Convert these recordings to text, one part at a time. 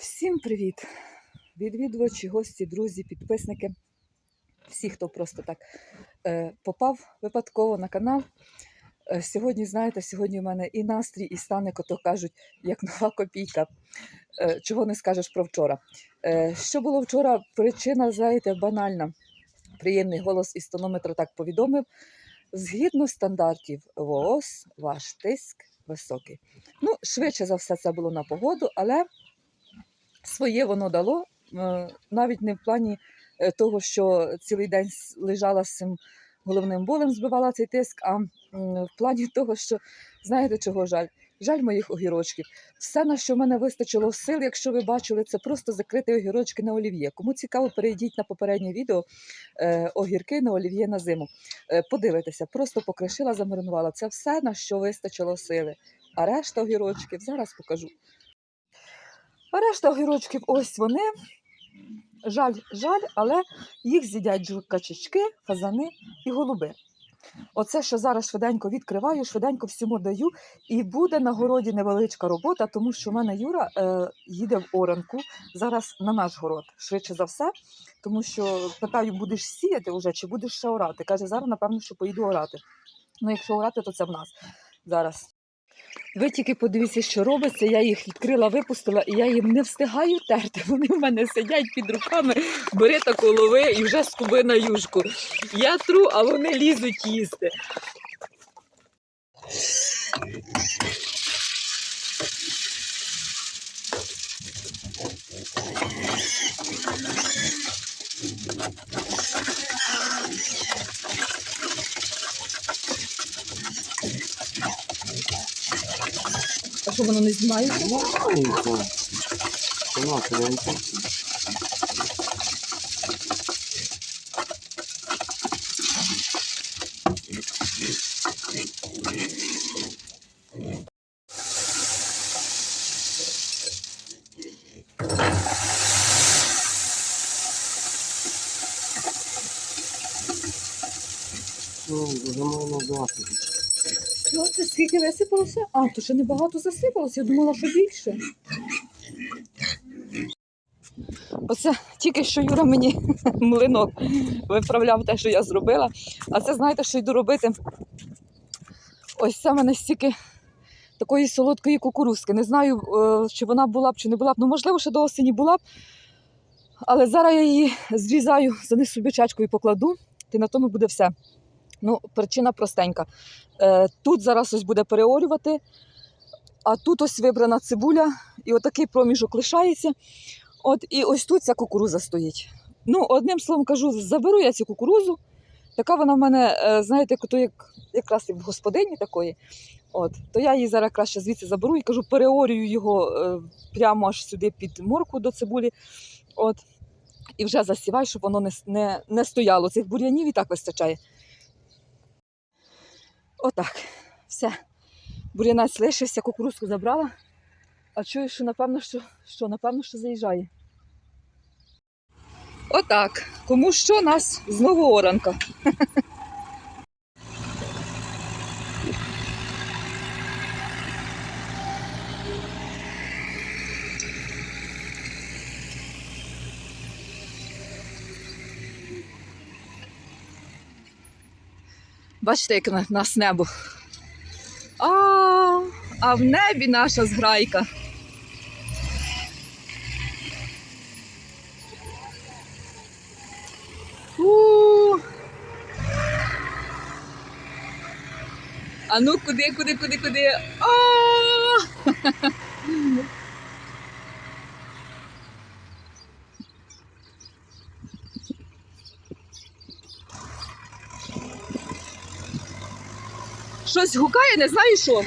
Всім привіт! Відвідувачі, гості, друзі, підписники. Всі, хто просто так е, попав випадково на канал. Е, сьогодні, знаєте, сьогодні у мене і настрій, і стан, як ото кажуть, як нова копійка. Е, чого не скажеш про вчора. Е, що було вчора? Причина, знаєте, банальна. Приємний голос із тонометра так повідомив. Згідно стандартів ВООЗ, ваш тиск високий. Ну, швидше за все, це було на погоду, але своє воно дало, е, навіть не в плані е, того, що цілий день лежала з цим головним болем, збивала цей тиск, а в плані того, що знаєте, чого жаль? Жаль моїх огірочків. Все, на що в мене вистачило сил, якщо ви бачили, це просто закрити огірочки на олів'є. Кому цікаво, перейдіть на попереднє відео е, огірки на олів'є на зиму. Е, подивитися, просто покришила, замаринувала. Це все, на що вистачило сили. А решта огірочків зараз покажу. Решта огірочків ось вони. Жаль, жаль, але їх з'їдять качечки, фазани і голуби. Оце, що зараз швиденько відкриваю, швиденько всьому даю, і буде на городі невеличка робота, тому що в мене Юра е, їде в оранку зараз на наш город, швидше за все. Тому що питаю, будеш сіяти вже чи будеш ще орати? Каже, зараз, напевно, що поїду орати. Ну, якщо орати, то це в нас зараз. Ви тільки подивіться, що робиться. Я їх відкрила, випустила, і я їм не встигаю терти. Вони в мене сидять під руками, бери та голови і вже скуби на юшку. Я тру, а вони лізуть їсти. Що воно не знімається? Маленько. Вона маленька. Ну, можна 20. Що це скільки висипалося? А, то ще небагато засипалося, я думала, що більше. Оце тільки що Юра мені млинок виправляв те, що я зробила. А це знаєте, що йду робити. Ось це в мене стільки такої солодкої кукурузки. Не знаю, е, чи вона була б, чи не була б. Ну, можливо, ще до осені була б. Але зараз я її зрізаю, занесу бичачку і покладу, і на тому буде все. Ну, причина простенька. Е, Тут зараз ось буде переорювати, а тут ось вибрана цибуля, і отакий проміжок лишається. От і ось тут ця кукуруза стоїть. Ну, одним словом кажу, заберу я цю кукурузу. Така вона в мене, е, знаєте, ото як, якраз як в господині такої. От, то я її зараз краще звідси заберу і кажу, переорюю його е, прямо аж сюди під морку до цибулі. От, і вже засіваю, щоб воно не, не, не стояло. Цих бур'янів і так вистачає. Отак. Все. Бур'янець лишився, кукурузку забрала. А чую, що напевно, що, що напевно, що заїжджає. Отак. Кому що нас знову оранка. Бачите, як на нас небо. А, а в небі наша зграйка. У. А ну куди, куди, куди, куди? А! Щось гукає, не знаю що.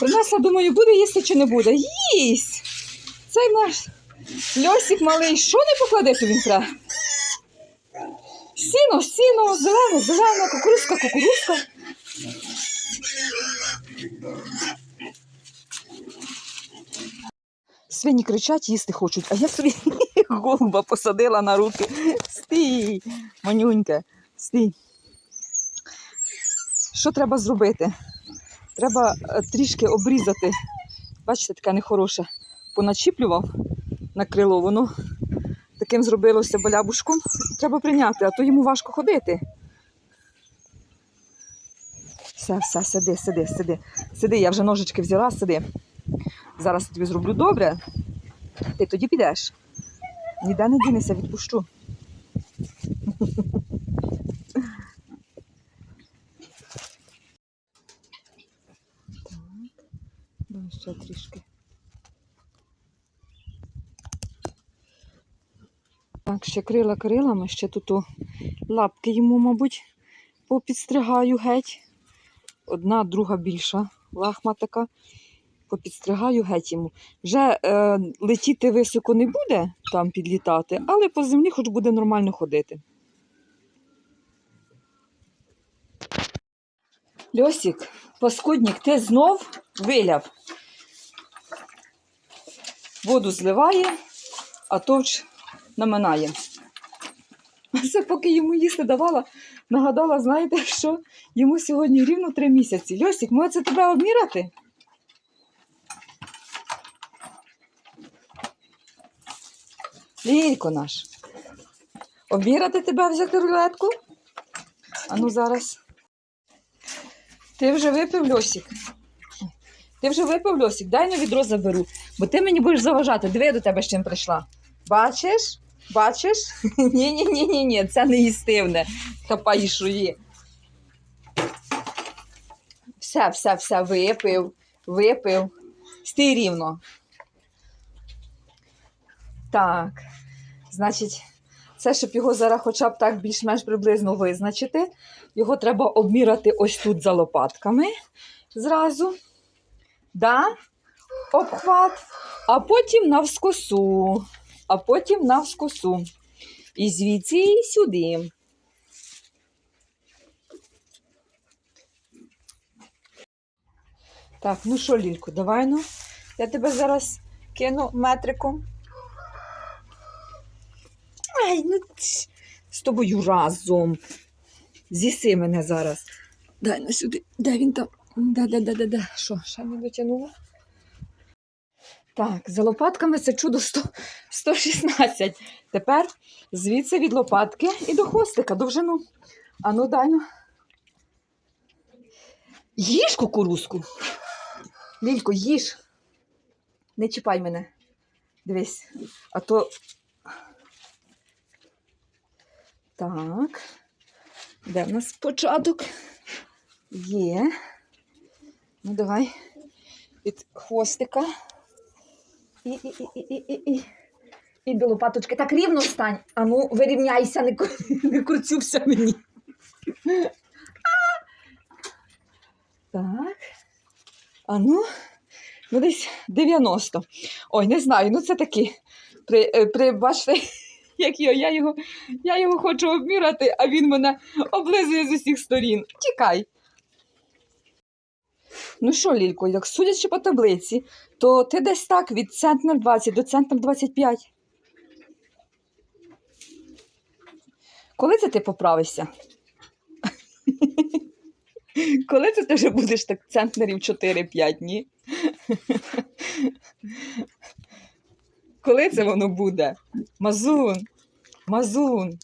Принесла, думаю, буде їсти чи не буде. Їсть! Цей наш льосик малий, що не покладе, він тре? Сіно, сіно, зелене, зелене, кукурузка, кукурузка. Свині кричать, їсти хочуть, а я собі голуба посадила на руки. Стій, манюнька, стій. Що треба зробити? Треба е, трішки обрізати. Бачите, таке нехороше. Поначіплював на крило, воно таким зробилося балябушком. Треба прийняти, а то йому важко ходити. Все, все, сиди, сиди, сиди. Сиди, я вже ножички взяла, сиди. Зараз я тобі зроблю добре. Ти тоді підеш. Ніде не дінешся, відпущу. Так, давай ще трішки. Так, ще крила крилами, ще тут о, лапки йому, мабуть, попідстригаю геть. Одна, друга більша лахма така. Попідстригаю геть йому. Вже е, летіти високо не буде, там підлітати, але по землі хоч буде нормально ходити. Льосік, паскудник, ти знов виляв. Воду зливає, а товч наминає. Це поки йому їсти давала, нагадала, знаєте, що йому сьогодні рівно три місяці. Льосік, може це тебе обміряти? Лілько наш. Обміряти тебе взяти рулетку? Ану зараз. Ти вже випив Льосік. Ти вже випив Льосік, дай на відро заберу, бо ти мені будеш заважати. Диви, я до тебе з чим прийшла. Бачиш? Бачиш? ні ні це не їстивне. Хапай шуї. Все, все, все, випив, випив. Стій рівно. Так. Значить, це, щоб його зараз хоча б так більш-менш приблизно визначити. Його треба обміряти ось тут за лопатками зразу. Да? Обхват, а потім навскосу, а потім навскосу. І звідси і сюди. Так, ну що, Лілько, давай ну. Я тебе зараз кину метриком. Ай, ну з тобою разом. З'їси мене зараз. Дай на сюди. Де він там? Да, да, да, да, да. Що, ще не дотягнула? Так, за лопатками це чудо 100, 116. Тепер звідси від лопатки і до хвостика, довжину. А ну дай ну. Їж кукурузку. Лілько, їж. Не чіпай мене. Дивись. А то. Так. Де в нас початок? Є. Ну, давай від хвостика. І, і, і, і, і, і, і. І до лопаточки. Так рівно стань. А ну, вирівняйся, не, не курцювся мені. Так. А ну, ну десь 90. Ой, не знаю, ну це такі. При, е, при, бачите, як його, я його, я його хочу обміряти, а він мене облизує з усіх сторін. Тікай. Ну що, Лілько, як судячи по таблиці, то ти десь так від центнер 20 до центнер 25. Коли це ти поправишся? Коли це ти вже будеш так центнерів 4-5, ні? Коли це воно буде? Мазун, мазун.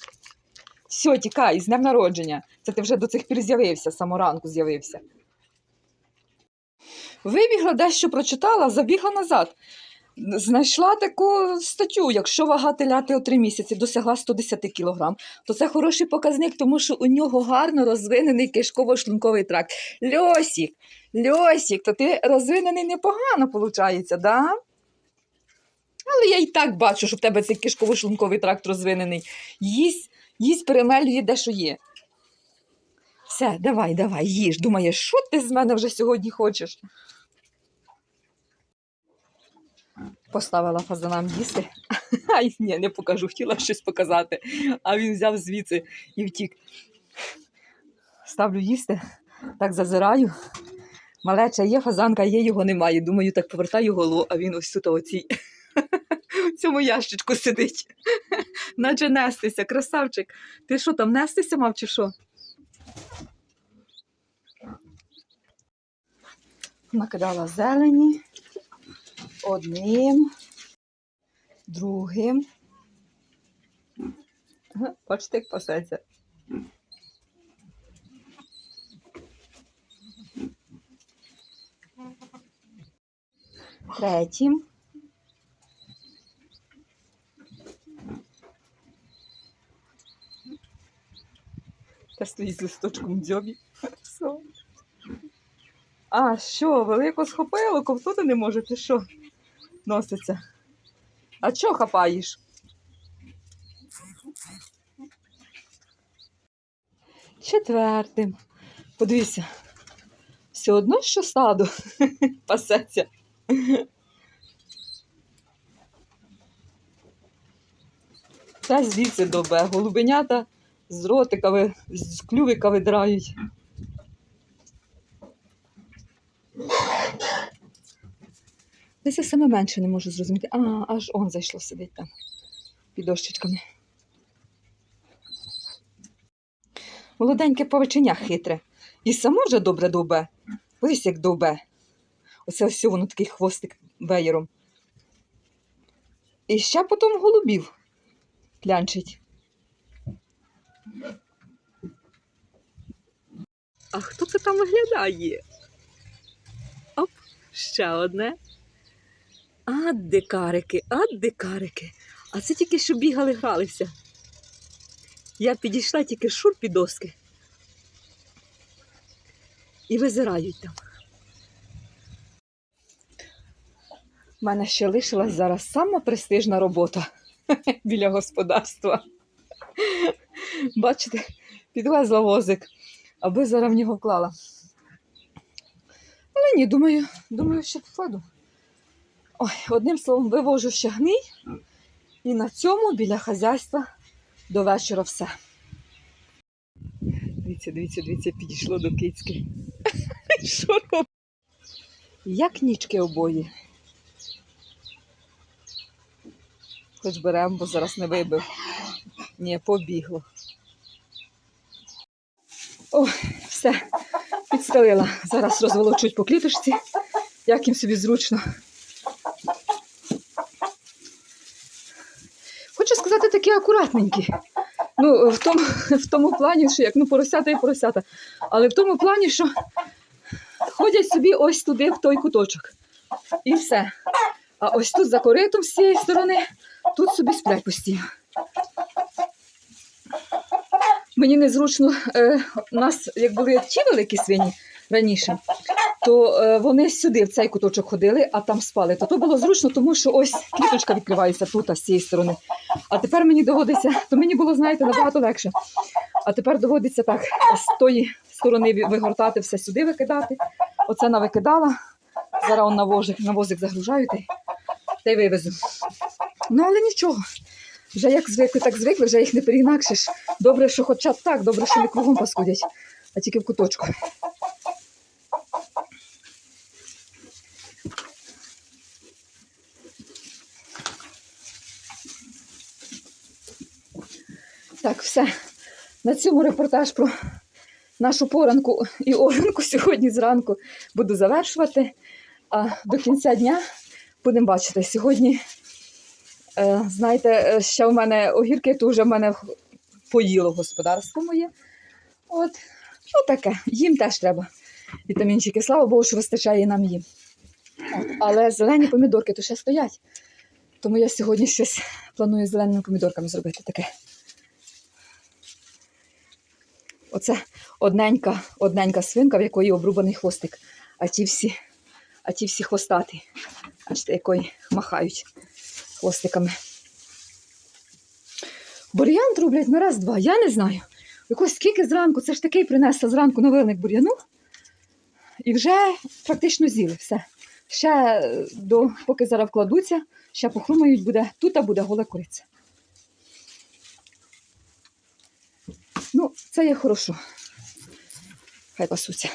Все, тікай, з днем народження. Це ти вже до цих пір з'явився, з самого ранку з'явився. Вибігла, дещо прочитала, забігла назад. Знайшла таку статтю, якщо вага теляти о 3 місяці досягла 110 кг, то це хороший показник, тому що у нього гарно розвинений кишково-шлунковий тракт. Льосік, Льосік, то ти розвинений непогано, виходить, да? Але я і так бачу, що в тебе цей кишково-шлунковий тракт розвинений. Їсть, їсть перемелює де що є. Все, давай, давай, їж. Думаєш, що ти з мене вже сьогодні хочеш? Поставила фазанам їсти. Ай, ні, не покажу, хотіла щось показати. А він взяв звідси і втік. Ставлю їсти, так зазираю. Малеча є, фазанка є, його немає. Думаю, так повертаю голову, а він ось тут оцій. В цьому ящичку сидить. Наче нестися, красавчик. Ти що там нестися мав чи що? Накидала зелені одним, другим. Бачите, як пасеться. Третім. Та стоїть з листочком дзьобі. Все. А, що, велико схопило, ковтути не може, ти що? Носиться. А чого хапаєш? Четвертим. Подивіться. Все одно, що саду пасеться. Та звідси добе. Голубенята з ротика, з клювика видирають. Десь саме менше не можу зрозуміти. А, аж он зайшло сидить там під дощечками. Молоденьке повеченя хитре. І само вже добре довбе. Ось як довбе. Оце ось воно такий хвостик веєром. І ще потім голубів клянчить. А хто це там виглядає? Оп, ще одне. А, дикарики, а дикарики. А це тільки що бігали, гралися. Я підійшла тільки шур під доски. І визирають там. У мене ще лишилась зараз сама престижна робота біля господарства. Бачите, підвезла возик, аби зараз в нього вклала. Але ні, думаю, думаю, що вкладу. Ой, одним словом, вивожу ще гний, і на цьому біля хазяйства до вечора все. Дивіться, дивіться, дивіться, підійшло до кицьки. Що робить? Як нічки обої. Хоч беремо, бо зараз не вибив. Ні, побігло. О, все, підстелила. Зараз розволочуть по кліточці, як їм собі зручно. Хочу сказати, акуратненькі. Ну, в тому, в тому плані, що як ну, поросята і поросята. Але в тому плані, що ходять собі ось туди, в той куточок. І все. А ось тут за коритом з цієї сторони, тут собі сплять постійно. Мені незручно, е, у нас, як були ті великі свині раніше, то е, вони сюди, в цей куточок ходили, а там спали. То то було зручно, тому що ось кліточка відкривається тут, а з цієї сторони. А тепер мені доводиться, то мені було, знаєте, набагато легше. А тепер доводиться так з тої сторони вигортати, все сюди викидати. Оце навикидала. Зараз он на возик, на возик загружаю та й вивезу. Ну, але нічого. Вже як звикли, так звикли, вже їх не переінакшиш. Добре, що хоча б так, добре, що не кругом паскудять, а тільки в куточку. Так, все. На цьому репортаж про нашу поранку і оранку сьогодні зранку буду завершувати. А до кінця дня будемо бачити. Сьогодні, е, знаєте, ще в мене огірки, то вже в мене поїло господарство моє. От, ну таке, їм теж треба вітамінчики. Слава Богу, що вистачає нам їм. От, але зелені помідорки то ще стоять. Тому я сьогодні щось планую з зеленими помідорками зробити таке. Оце одненька, одненька свинка, в якої обрубаний хвостик, а ті всі, а ті всі хвостаті. Бачите, якої махають хвостиками. Бур'ян роблять на раз-два, я не знаю. Якось скільки зранку, це ж такий принесла зранку новинник бур'яну. І вже практично з'їли все. Ще до, поки зараз вкладуться, ще похрумають буде, тут буде гола куриця. Ну, це є хорошо. Хай пасуться.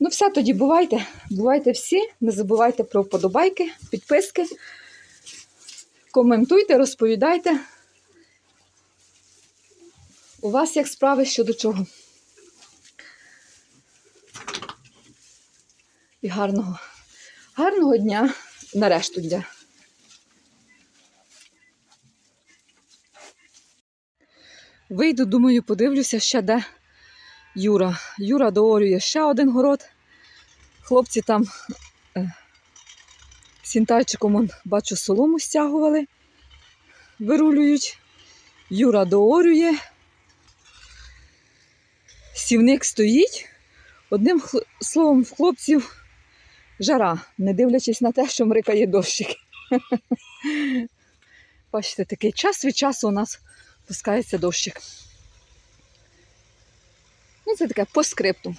Ну, все тоді бувайте. Бувайте всі. Не забувайте про вподобайки, підписки. Коментуйте, розповідайте. У вас як справи щодо чого. І гарного, гарного дня, нарешту дня. Вийду, думаю, подивлюся ще де Юра. Юра доорює ще один город. Хлопці там е, сінтайчиком он, бачу, солому стягували, вирулюють. Юра доорює. Сівник стоїть. Одним словом, в хлопців жара, не дивлячись на те, що мрикає дощик. Бачите, такий час від часу у нас пускається дощик. Ну, це таке по скрипту.